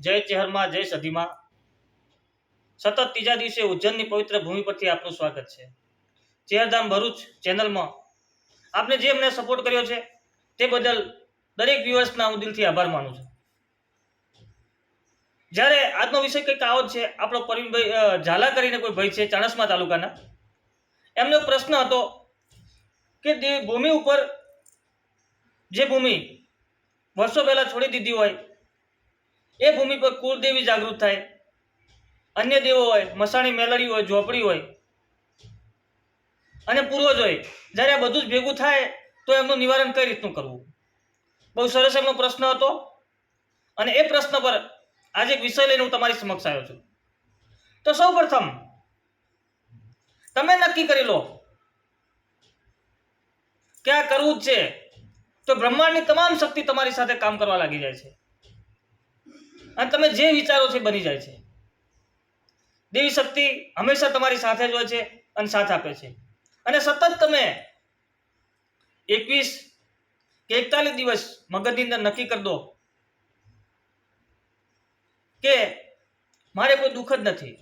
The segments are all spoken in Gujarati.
જય ચેહરમાં, જય સધીમાં. સતત ત્રીજા દિવસે ઉજ્જૈનની પવિત્ર ભૂમિ પરથી આપનું સ્વાગત છે. ચેહરધામ ભરૂચ ચેનલમાં આપને જે અમને સપોર્ટ કર્યો છે તે બદલ દરેક વ્યુઅર્સના હું દિલથી આભાર માનું છું. જ્યારે આજનો વિષય કંઈક આવો જ છે, આપણો પરવીનભાઈ ઝાલા કરીને કોઈ ભાઈ છે ચાણસમા તાલુકાના, એમનો પ્રશ્ન હતો કે તે ભૂમિ ઉપર જે ભૂમિ વર્ષો પહેલાં છોડી દીધી હોય એ ભૂમિ પર કુળદેવી જાગૃત થાય. અન્ય દેવો હોય, મસાણી મેલડી હોય, ઝોપડી હોય, અને પૂર્વજ હોય, જ્યારે આ બધું જ ભેગું થાય, તો એમનું નિવારણ કઈ રીતનું કરવું? બહુ સરસ એમનો પ્રશ્ન હતો. અને એ પ્રશ્ન પર આજે એક વિષય લઈને હું તમારી સમક્ષ આવ્યો છું. તો સૌ પ્રથમ, તમે નક્કી કરી લો કે આ કરવું જ છે. તો બ્રહ્માંડની તમામ શક્તિ તમારી સાથે કામ કરવા લાગી જાય છે. અને તમે જે વિચારો છે બની જાય છે. દેવી શક્તિ હંમેશા તમારી સાથે જ હોય છે અને સાથ આપે છે. અને સતત તમે એકવીસ કે એકતાલીસ દિવસ મગજની અંદર નક્કી કરી દો કે મારે કોઈ દુઃખ જ નથી.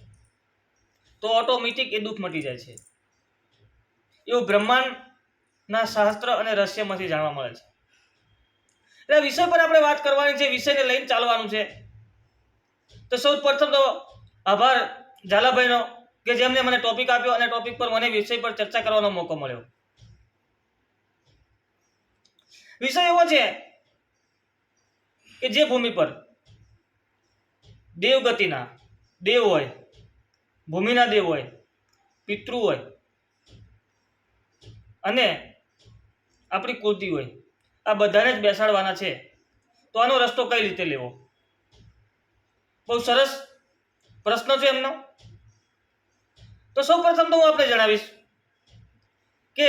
તો ઓટોમેટિક એ દુઃખ મટી જાય છે. એવું બ્રહ્માંડના શાસ્ત્ર અને રહસ્યમાંથી જાણવા મળે છે. એટલે વિષય પર આપણે વાત કરવાની છે, વિષયને લઈને ચાલવાનું છે. તો સૌ પ્રથમ તો આભાર ઝાલાભાઈનો કે જેમને મને ટોપિક આપ્યો અને ટોપિક પર મને વિષય પર ચર્ચા કરવાનો મોકો મળ્યો. વિષય એવો છે કે જે ભૂમિ પર દેવગતિના, દેવ હોય, ભૂમિના દેવ હોય, પિતૃ હોય અને આપણી કુળતી હોય, આ બધાને જ બેસાડવાના છે, તો આનો રસ્તો કઈ રીતે લેવો? બહુ સરસ પ્રશ્ન છે એમનો. તો સૌ પ્રથમ તો હું આપણે જણાવીશ કે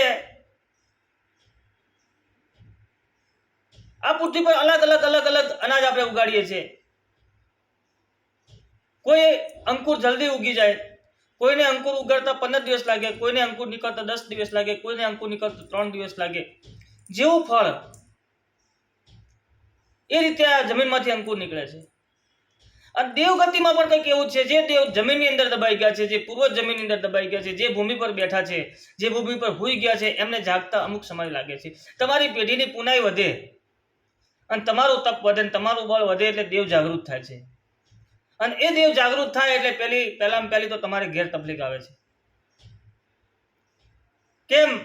આ પૃથ્વી પર અલગ અલગ અલગ અલગ અનાજ આપણે ઉગાડીએ છીએ. કોઈ અંકુર જલ્દી ઉગી જાય, કોઈને અંકુર ઉગાડતા પંદર દિવસ લાગે, કોઈને અંકુર નીકળતા દસ દિવસ લાગે, કોઈને અંકુર નીકળતા ત્રણ દિવસ લાગે. જેવું ફળ એ રીતે આ જમીનમાંથી અંકુર નીકળે છે. અને દેવગતિમાં પણ કંઈક એવું છે, જે દેવ જમીનની અંદર દબાઈ ગયા છે, જે પૂર્વજ જમીનની અંદર દબાઈ ગયા છે, જે ભૂમિ પર બેઠા છે, જે ભૂમિ પર ભૂઈ ગયા છે, એમને જાગતા અમુક સમય લાગે છે. તમારી પેઢીની પુનાઈ વધે અને તમારું તપ વધે અને તમારું બળ વધે એટલે દેવ જાગૃત થાય છે. અને એ દેવ જાગૃત થાય એટલે પહેલી પહેલામાં પહેલી તો તમારે ઘેર તકલીફ આવે છે. કેમ?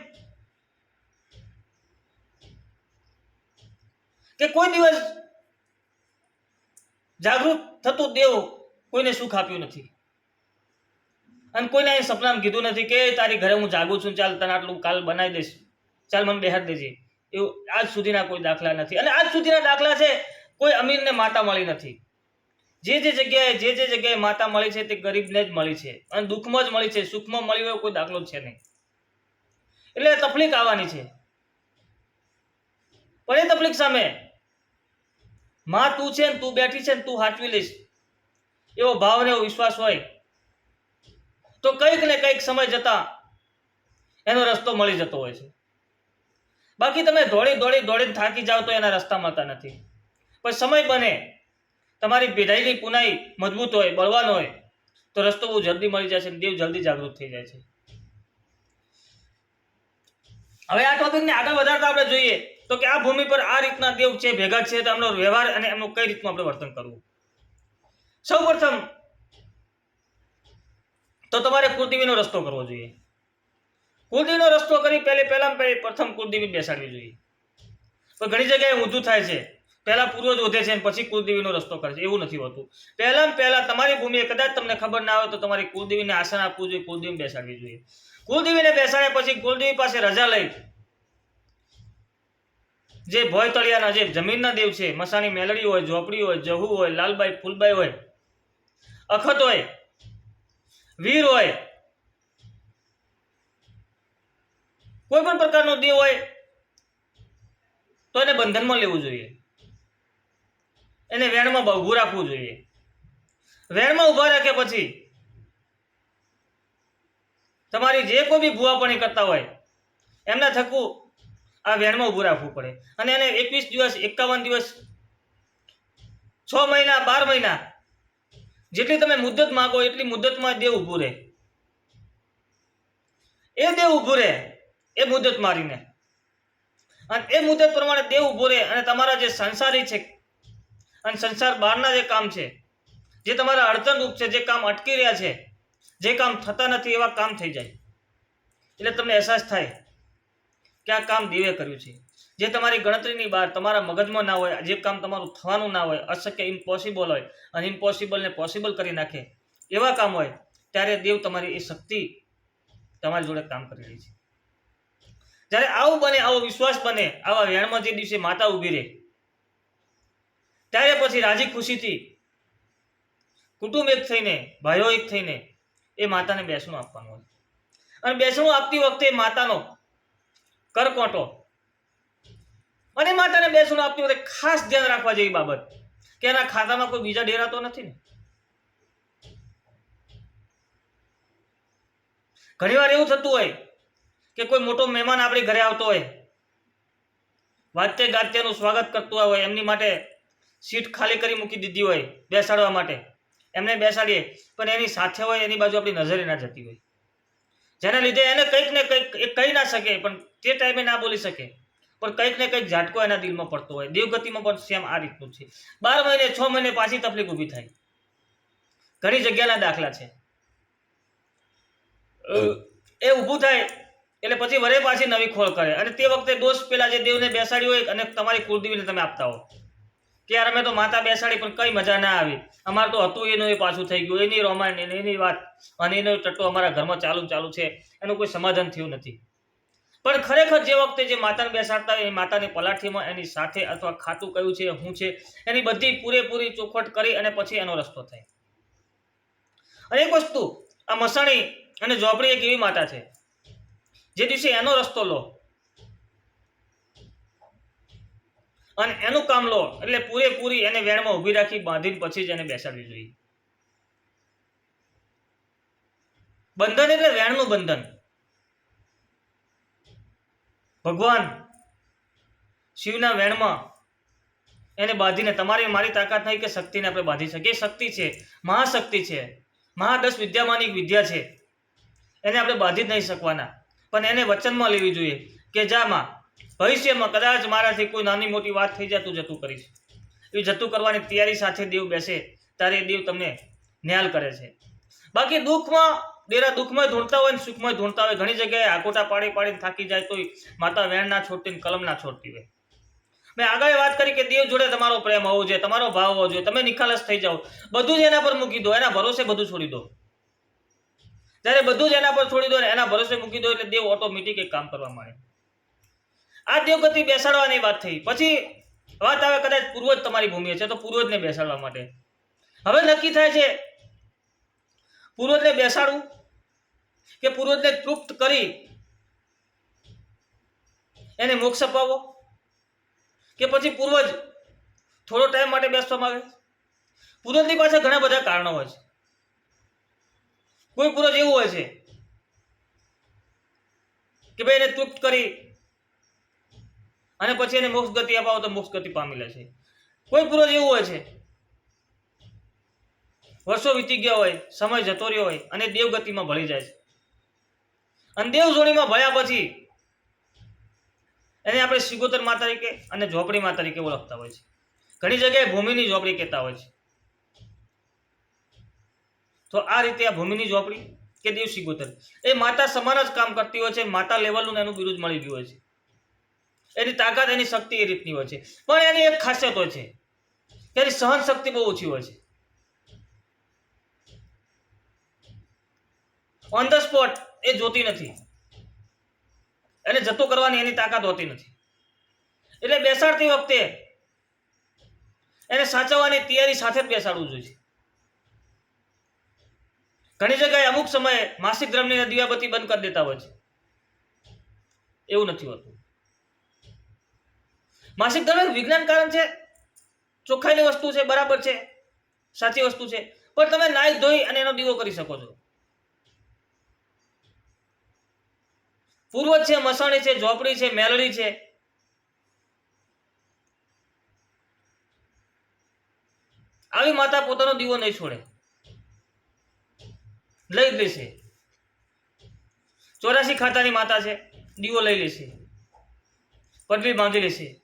કે કોઈ દિવસ જાગૃત થતું દેવ કોઈને સુખ આપ્યું નથી. અને કોઈને અહીં સપનામાં કીધું નથી કે તારી ઘરે હું જાગું છું, ચાલ તને આટલું કાલ બનાવી દઈશ. ચાલ મને બેહાડ દેજે. એવું આજ સુધીના કોઈ દાખલા નથી. અને આજ સુધીના દાખલા છે, કોઈ અમીરને માતા મળી નથી. જે જે જગ્યાએ, જે જે જગ્યાએ માતા મળી છે તે ગરીબને જ મળી છે. અને દુઃખમાં જ મળી છે. સુખમાં મળી હોય કોઈ દાખલો છે નહીં. એટલે તકલીફ આવવાની છે. પણ એ તકલીફ સામે માં તું છે ને, તું બેઠી છે ને, તું હાચવી લઈશ. એવો ભાવ ને એવો વિશ્વાસ હોય. તો કંઈક ને કંઈક સમય જતા એનો રસ્તો મળી જતો હોય છે. બાકી તમે દોડી દોડી દોડીને થાકી જાઓ તો એના રસ્તા મળતા નથી. પણ સમય બને, તમારી પેઢાઈની પુનાઈ મજબૂત હોય, બળવાન હોય, તો રસ્તો બહુ જલ્દી મળી જાય છે દેવ જલ્દી જાગૃત થઈ જાય છે. હવે આ ટોપિકને આગળ વધારતા આપણે જોઈએ. તો કે આ ભૂમિ પર આ રીતના દેવ છે, ભેગા છે, તો એમનો વ્યવહાર અને એમનું કઈ રીતનું આપણે વર્તન કરવું? સૌ પ્રથમ તો તમારે કુળદેવીનો રસ્તો કરવો જોઈએ. કુળદેવીનો રસ્તો કરી પહેલે પહેલાં પહેલી પ્રથમ કુળદેવી બેસાડવી જોઈએ. પણ ઘણી જગ્યાએ ઊંધું થાય છે. પહેલાં પૂર્વજ વધે છે પછી કુળદેવીનો રસ્તો કરે છે. એવું નથી હોતું. પહેલાં પહેલાં તમારી ભૂમિએ કદાચ તમને ખબર ના હોય તો તમારી કુળદેવીને આસન આપવું જોઈએ કુળદેવી બેસાડવી જોઈએ. કુળદેવીને બેસાડ્યા પછી કુળદેવી પાસે રજા લઈ જે ભોય તળિયાના જે જમીનના દેવ છે મસાની મેલડી હોય, ઝોપડી હોય, જહુ હોય, લાલબાઈ, ફૂલબાઈ હોય, અખત હોય, વીર હોય, કોઈ પણ પ્રકારનો દેવ હોય, તો એને બંધનમાં લેવું જોઈએ. એને વેણમાં ઊભું રાખવું જોઈએ. વેણમાં ઊભા રાખ્યા પછી તમારી જે કોઈ બી ભૂવાપણી કરતા હોય, એમના થકવું આ વેણમાં ઊભું રાખવું પડે. અને એને એકવીસ દિવસ, એકાવન દિવસ, છ મહિના, બાર મહિના, જેટલી તમે મુદ્દત માગો એટલી મુદ્દતમાં દેવ ઊભું રહે. એ દેવ ઊભું રહે, એ મુદ્દત મારીને. અને એ મુદ્દત પ્રમાણે દેવ ઊભું રહે અને તમારા જે સંસારી છે અને સંસાર બહારના જે કામ છે, જે તમારા અડચણરૂપ છે, જે કામ અટકી રહ્યા છે, જે કામ થતા નથી એવા કામ થઈ જાય. એટલે તમને અહેસાસ થાય. કે આ કામ દેવે કર્યું છે. જે તમારી ગણતરીની બહાર તમારા મગજમાં ના હોય, જે કામ તમારું થવાનું ના હોય, અશક્ય ઇમ્પોસિબલ હોય, અને ઇમ્પોસિબલને પોસિબલ કરી નાખે, એવા કામ હોય, ત્યારે દેવ તમારી એ શક્તિ તમારી જોડે કામ કરી રહી છે. જ્યારે આવું બને, આવો વિશ્વાસ બને, આવા વેણમાં જે દિવસે માતા ઊભી રહે, ત્યારે પછી રાજી ખુશીથી કુટુંબ એક થઈને, ભાઈઓ એક થઈને, એ માતાને બેસણું આપવાનું હોય. અને બેસણું આપતી વખતે માતાનો કરકોટો. અને માતાને બેસણું આપતી વખતે ખાસ ધ્યાન રાખવા જેવી બાબત કે એના ખાતામાં કોઈ બીજા ડેરાતો નથી ને. ઘણીવાર એવું થતું હોય કે કોઈ મોટો મહેમાન આપણી ઘરે આવતો હોય વાતે ગાત્યાનું સ્વાગત કરતું હોય, એમની માટે સીટ ખાલી કરી મૂકી દીધી હોય બેસાડવા માટે. એમને બેસાડીએ, પણ એની સાથે હોય, એની બાજુ આપણી નજરે ના જતી હોય. જેના લીધે એને કંઈક ને કંઈક એ કહી ના શકે પણ તે ટાઈમે ના બોલી શકે. પણ કંઈક ને કંઈક ઝાટકો એના દિલમાં પડતો હોય. દેવગતિમાં પણ સેમ આ રીતનું છે. બાર મહિને છ મહિને પાછી તકલીફ ઊભી થાય. ઘણી જગ્યાના દાખલા છે. એ ઊભું થાય એટલે પછી વરે પાછી નવી ખોળ કરે. અને તે વખતે દોષ પેલા જે દેવને બેસાડી હોય અને તમારી કુળદેવીને તમે આપતા હો. કે યાર અમે તો માતા બેસાડી, પણ કઈ મજા ના આવી. અમારે તો હતું એનું એ પાછું થઈ ગયું. એની રોમાન એની વાત અને એનો ટટ્ટો અમારા ઘરમાં ચાલુ ચાલુ છે. એનું કોઈ સમાધાન થયું નથી. પણ ખરેખર જે વખતે જે માતાને બેસાડતા એ માતાની પલાઠીમાં એની સાથે અથવા ખાતું કયું છે શું છે, એની બધી પૂરેપૂરી ચોખવટ કરી અને પછી એનો રસ્તો થાય. અને એક વસ્તુ, આ મસાણી અને ઝોપડી એક એવી માતા છે. જે દિવસે એનો રસ્તો લો અને એનું કામ લો. એટલે પૂરેપૂરી એને વેણમાં ઊભી રાખી, બાંધીને પછી જ એને બેસાડવી જોઈએ. બંધન એટલે વેણનું બંધન. ભગવાન શિવના વેણમાં એને બાંધીને, તમારી મારી તાકાત નહીં કે શક્તિને આપણે બાંધી શકીએ. શક્તિ છે, મહાશક્તિ છે. મહાદસ વિદ્યામાંની એક વિદ્યા છે. એને આપણે બાંધી જ નહીં શકવાના. પણ એને વચનમાં લેવી જોઈએ કે જામાં ભવિષ્યમાં કદાચ મારાથી કોઈ નાની મોટી વાત થઈ જાય તું જતું કરીશ. એ જતું કરવાની તૈયારી સાથે દેવ બેસે, ત્યારે દેવ તમને ન્યાલ કરે છે. બાકી દુઃખમાં, દેરા દુઃખમાં ધૂણતા હોય ને સુખમાં ધૂણતા હોય, ઘણી જગ્યાએ આકોટા પાડી પાડીને થાકી જાય તોય માતા વેણ ના છોડતી કલમ ના છોડતી હોય. મેં આગળ વાત કરી કે દેવ જોડે તમારો પ્રેમ હોવો જોઈએ, તમારો ભાવ હોવો જોઈએ, તમે નિખાલસ થઈ જાઓ. બધું જ એના પર મૂકી દો, એના ભરોસે બધું છોડી દો. જ્યારે બધું જ એના પર છોડી દો એના ભરોસે મૂકી દો એટલે દેવ ઓટોમેટિક એક કામ કરવા માંડે. આ દેવગતિ બેસાડવાની વાત થઈ. પછી વાત આવે કદાચ પૂર્વજ તમારી ભૂમિ છે તો પૂર્વજને બેસાડવા માટે. હવે નક્કી થાય છે, પૂર્વજને બેસાડવું કે પૂર્વજને તૃપ્ત કરી એને મોક્ષ અપાવો કે પછી પૂર્વજ થોડો ટાઈમ માટે બેસવામાં આવે? પૂર્વજની પાસે ઘણા બધા કારણો હોય છે. કોઈ પૂર્વજ એવું હોય છે કે ભાઈ એને તૃપ્ત કરી અને પછી એને મોક્ષ ગતિ અપાવો તો મોક્ષ ગતિ પામી લે છે. કોઈ પૂર્વજ એવું હોય છે? વર્ષો વીતી ગયા હોય, સમય જતો રહ્યો હોય, અને દેવગતિમાં ભળી જાય છે. અને દેવ જોડીમાં ભળ્યા પછી એને આપણે સિગોતરમાં તરીકે અને ઝોપડી માં તરીકે ઓળખતા હોય છે. ઘણી જગ્યાએ ભૂમિની ઝોપડી કહેતા હોય છે. તો આ રીતે આ ભૂમિની ઝોપડી કે દેવ સિગોતર એ માતા સમાન જ કામ કરતી હોય છે, માતા લેવલનું એનું બિરુદ મળી ગયું હોય છે. એની તાકાત, એની શક્તિ એ રીતની હોય છે. પણ એની એક ખાસિયત હોય છે એની સહન શક્તિ બહુ ઓછી હોય છે. ઓન ધ સ્પોટ એ જોતી નથી. એને જતો કરવાની એની તાકાત હોતી નથી. એટલે બેસાડતી વખતે એને સાચવવાની તૈયારી સાથે જ બેસાડવું જોઈએ. ઘણી જગ્યાએ અમુક સમયે માસિક ધર્મની દિવાબત્તી બંધ કરી દેતા હોય છે. એવું નથી હોતું. માસિક ધર્મ વિજ્ઞાન કારણ છે, ચોખ્ખાઈની વસ્તુ છે, બરાબર છે, સાચી વસ્તુ છે. પણ તમે નાઈ ધોઈ અને એનો દીવો કરી શકો છો. પૂર્વજ છે, મસાણી છે, ઝોપડી છે, મેલડી છે. આવી માતા પોતાનો દીવો નહીં છોડે. લઈ જ લેશે. ચોરાસી ખાતાની માતા છે, દીવો લઈ લેશે. પટલી બાંધી લેશે.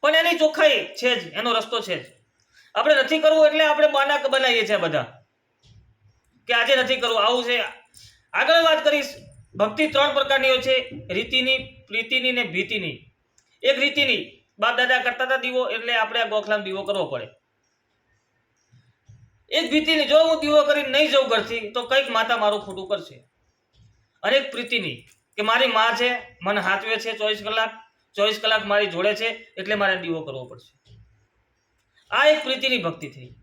પણ એની ચોખ્ખાઈ છે જ, એનો રસ્તો છે જ. આપણે નથી કરવું એટલે આપણે બાના બનાવીએ છીએ બધા. કે આજે નથી કરવું, આવું છે. આગળ વાત કરીશ, ભક્તિ ત્રણ પ્રકારની હોય છે, રીતિની, પ્રીતિની ને ભીતિની. એક રીતિની, બાપ દાદા કરતા હતા દીવો, એટલે આપણે આ ગોખલામ દીવો કરવો પડે. એક ભીતિની, જો હું દીવો કરીને નહીં જઉં ઘરથી, તો કંઈક માતા મારું ખોટું કરશે. અને એક પ્રીતિની, કે મારી માં છે, મને હાચવે છે ચોવીસ કલાક ચોવીસ કલાક મારી જોડે છે એટલે મારે દીવો કરવો પડશે. આ એક પ્રીતિની ભક્તિ થઈ.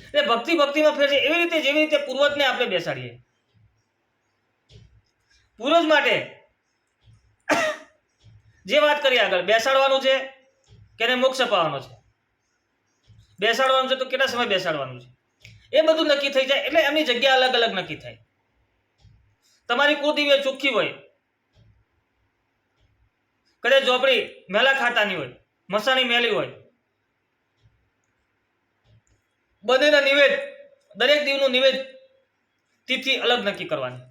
એટલે ભક્તિ ભક્તિમાં ફેર છે. એવી રીતે જેવી રીતે પૂર્વજને આપણે બેસાડીએ. પૂર્વજ માટે જે વાત કરી આગળ, બેસાડવાનું છે કેને મોક્ષ અપાવવાનો છે? બેસાડવાનું છે તો કેટલા સમય બેસાડવાનું છે? એ બધું નક્કી થઈ જાય. એટલે એમની જગ્યા અલગ અલગ નક્કી થાય. તમારી કુળદિવ્ય ચોખ્ખી હોય કદાચ ઝોપડી મેલા ખાતાની હોય, મસાણી મેલી હોય. બંનેના નિવેદ, દરેક દીવનું નિવેદ તિથિ અલગ નક્કી કરવાની.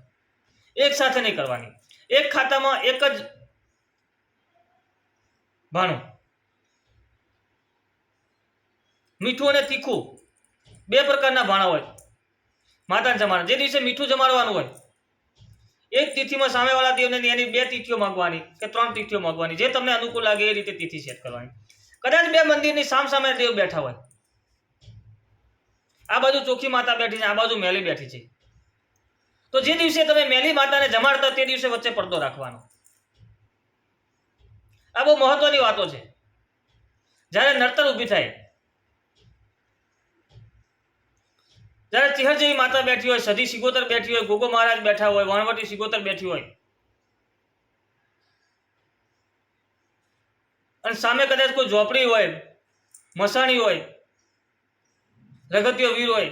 એક સાથે નહીં કરવાની. એક ખાતામાં એક જ ભાણું. મીઠું અને તીખું બે પ્રકારના ભાણા હોય. માતા જમાડે જે દિવસે મીઠું જમાડવાનું હોય એક તિથિમાં સામેવાળા દેવને એની બે તિથિઓ માંગવાની કે ત્રણ તિથિઓ માંગવાની. જે તમને અનુકૂળ લાગે એ રીતે તિથિ સેટ કરવાની. કદાચ બે મંદિરની સામ સામે દેવ બેઠા હોય. આ બાજુ ચોખી માતા બેઠી છે આ બાજુ મેલી બેઠી છે. તો જે દિવસે તમે મેલી માતાને જમાડતા તે દિવસે વચ્ચે પડદો રાખવાનો. આ બહુ મહત્વની વાતો છે. જ્યારે નડતર ઊભી થાય જ્યારે ચિહર જેવી માતા બેઠી હોય, સધી સિગોતર બેઠી હોય, ગોગો મહારાજ બેઠા હોય, વણવટી સિગોતર બેઠી હોય, અને સામે કદાચ કોઈ ઝોપડી હોય, મસાણી હોય, રગતિયો વીર હોય,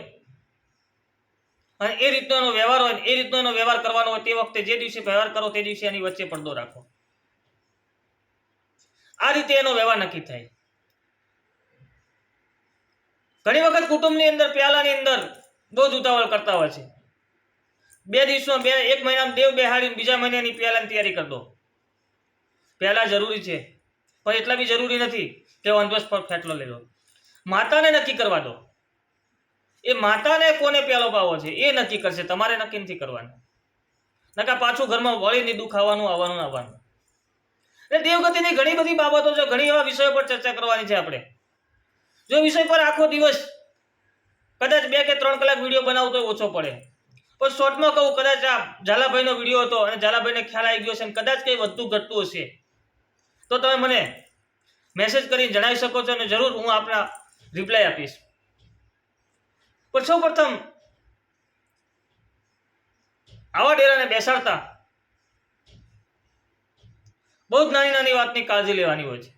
અને એ રીતનો એનો વ્યવહાર હોય, એ રીતનો એનો વ્યવહાર કરવાનો હોય, તે વખતે જે દિવસે વ્યવહાર કરો તે દિવસે એની વચ્ચે પડદો રાખો. આ રીતે એનો વ્યવહાર નક્કી થાય. ઘણી વખત કુટુંબની અંદર, પ્યાલાની અંદર બહુ ઉતાવળ કરતા હોય છે. બે દિવસમાં બે, એક મહિનામાં દેવ બેહાડીને બીજા મહિનાની પહેલાંની તૈયારી કરી દો. પહેલાં જરૂરી છે, પણ એટલા બી જરૂરી નથી કે વનવસ પર ફેટલો લઈ લો. માતાને નક્કી કરવા દો. એ માતાને કોને પહેલો પાવો છે? એ નક્કી કરશે, તમારે નક્કી નથી કરવાનું. નકા પાછું ઘરમાં વળીને દુખાવાનું આવવાનું આવવાનું. એટલે દેવગતિની ઘણી બધી બાબતો છે, ઘણી એવા વિષયો પર ચર્ચા કરવાની છે આપણે. જો વિષય પર આખો દિવસ કદાચ બે કે ત્રણ કલાક વીડિયો બનાવતો ઓછો પડે. પણ શોર્ટમાં કહું, કદાચ આ ઝાલાભાઈનો વીડિયો હતો અને ઝાલાભાઈને ખ્યાલ આવી ગયો છે અને કદાચ કંઈ વધતું ઘટતું હશે. તો તમે મને મેસેજ કરીને જણાવી શકો છો અને જરૂર હું આપણા રિપ્લાય આપીશ. પણ સૌ પ્રથમ, આવા ડેરાને બેસાડતા બહુ જ નાની નાની વાતની કાળજી લેવાની હોય છે.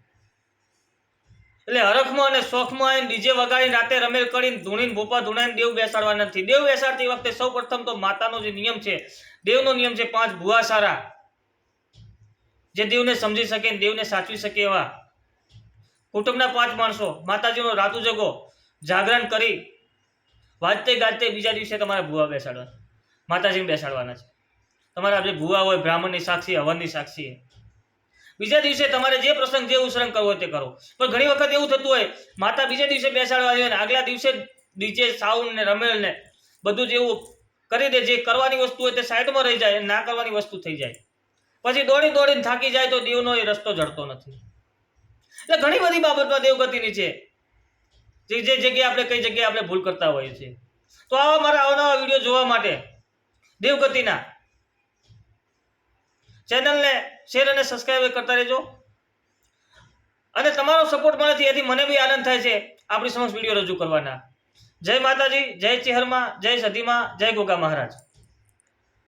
એટલે હરખમાં અને શોખમાં આવીને ડીજે વગાડીને રાતે રમેલ કરીને ધૂણીને ભોપા ધૂણાઈને દેવ બેસાડવા નથી. દેવ બેસાડતી વખતે સૌ પ્રથમ તો માતાનો જે નિયમ છે, દેવનો નિયમ છે પાંચ ભુવા સારા. જે દેવને સમજી શકે દેવને સાચવી શકે એવા. કુટુંબના પાંચ માણસો, માતાજીનો રાતુ જગો, જાગરણ કરી, વાજતે ગાજતે બીજા દિવસે તમારે ભુવા બેસાડવા માતાજીને બેસાડવાના છે. તમારા જે ભુવા હોય, બ્રાહ્મણની સાક્ષી, હવનની સાક્ષી. બીજા દિવસે તમારે જે પ્રસંગ જે ઉસરંગ કરવો તે કરો. પણ ઘણી વખત એવું થતું હોય, માતા બીજા દિવસે બેસાડવા જોઈએ ને આગલા દિવસે ડીજે સાઉન્ડ ને રમેલ ને બધું જ એવું કરી દે, જે કરવાની વસ્તુ હોય તે સાઈડમાં રહી જાય ના કરવાની વસ્તુ થઈ જાય. પછી દોડી દોડીને થાકી જાય તો દેવનો એ રસ્તો જડતો નથી. એટલે ઘણી બધી બાબતમાં દેવગતિની છે. જે જે જગ્યાએ આપણે કઈ જગ્યાએ આપણે ભૂલ કરતા હોઈએ છીએ. તો આવા મારા અવનવા વીડિયો જોવા માટે દેવગતિના ચેનલને શેર અને સબસ્ક્રાઈબ કરતા રહેજો. અને તમારો સપોર્ટ મળે છે એથી મને બી આનંદ થાય છે આપણી સમક્ષ વીડિયો રજૂ કરવાના. જય માતાજી, જય ચેહરમાં, જય સદીમાં જય ગોગા મહારાજ.